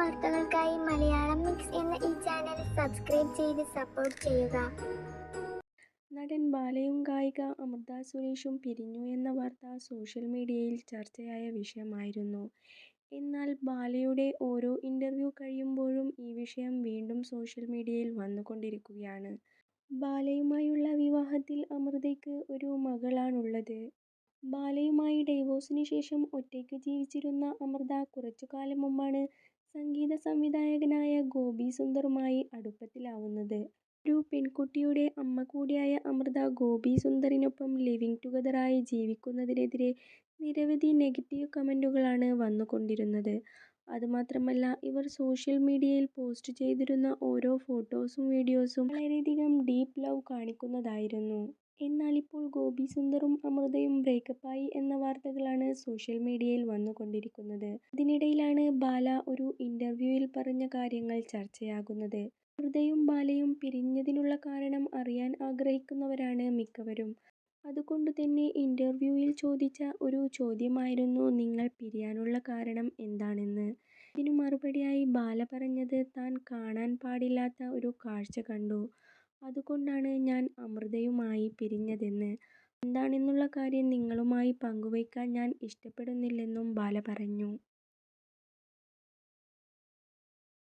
വാർത്തകൾക്കായി മലയാളം മിക്സ് എന്ന ഈ ചാനൽ സബ്സ്ക്രൈബ് ചെയ്ത് സപ്പോർട്ട് ചെയ്യുക നടൻ ബാലയും ഗായിക അമൃത സുരേഷും പിരിഞ്ഞു എന്ന വാർത്ത സോഷ്യൽ മീഡിയയിൽ ചർച്ചയായ വിഷയമായിരുന്നു. എന്നാൽ ബാലയുടെ ഓരോ ഇന്റർവ്യൂ കഴിയുമ്പോഴും ഈ വിഷയം വീണ്ടും സോഷ്യൽ മീഡിയയിൽ വന്നുകൊണ്ടിരിക്കുകയാണ്. ബാലയുമായുള്ള വിവാഹത്തിൽ അമൃതയ്ക്ക് ഒരു മകളാണുള്ളത്. ബാലയുമായി ഡൈവോഴ്സിന് ശേഷം ഒറ്റയ്ക്ക് ജീവിച്ചിരുന്ന അമൃത കുറച്ചു കാലം മുമ്പാണ് സംഗീത സംവിധായകനായ ഗോപി സുന്ദറുമായി അടുപ്പത്തിലാവുന്നത്. ഒരു പെൺകുട്ടിയുടെ അമ്മ കൂടിയായ അമൃത ഗോപി സുന്ദറിനൊപ്പം ലിവിങ് ടുഗദറായി ജീവിക്കുന്നതിനെതിരെ നിരവധി നെഗറ്റീവ് കമന്റുകളാണ് വന്നുകൊണ്ടിരുന്നത്. അതുമാത്രമല്ല ഇവർ സോഷ്യൽ മീഡിയയിൽ പോസ്റ്റ് ചെയ്തിരുന്ന ഓരോ ഫോട്ടോസും വീഡിയോസും വളരെയധികം ഡീപ്പ് ലവ് കാണിക്കുന്നതായിരുന്നു. എന്നാൽ ഇപ്പോൾ ഗോപി സുന്ദറും അമൃതയും ബ്രേക്കപ്പായി എന്ന വാർത്തകളാണ് സോഷ്യൽ മീഡിയയിൽ വന്നുകൊണ്ടിരിക്കുന്നത്. ഇതിനിടയിലാണ് ബാല ഒരു ഇന്റർവ്യൂവിൽ പറഞ്ഞ കാര്യങ്ങൾ ചർച്ചയാകുന്നത്. അമൃതയും ബാലയും പിരിഞ്ഞതിനുള്ള കാരണം അറിയാൻ ആഗ്രഹിക്കുന്നവരാണ് മിക്കവരും. അതുകൊണ്ടുതന്നെ ഇന്റർവ്യൂവിൽ ചോദിച്ച ഒരു ചോദ്യമായിരുന്നു നിങ്ങൾ പിരിയാനുള്ള കാരണം എന്താണെന്ന്. ഇതിനു മറുപടിയായി ബാല പറഞ്ഞത് താൻ കാണാൻ പാടില്ലാത്ത ഒരു കാഴ്ച കണ്ടു. അതുകൊണ്ടാണ് ഞാൻ അമൃതയുമായി പിരിഞ്ഞതെന്ന്. എന്താണെന്നുള്ള കാര്യം നിങ്ങളുമായി പങ്കുവയ്ക്കാൻ ഞാൻ ഇഷ്ടപ്പെടുന്നില്ലെന്നും ബാല പറഞ്ഞു.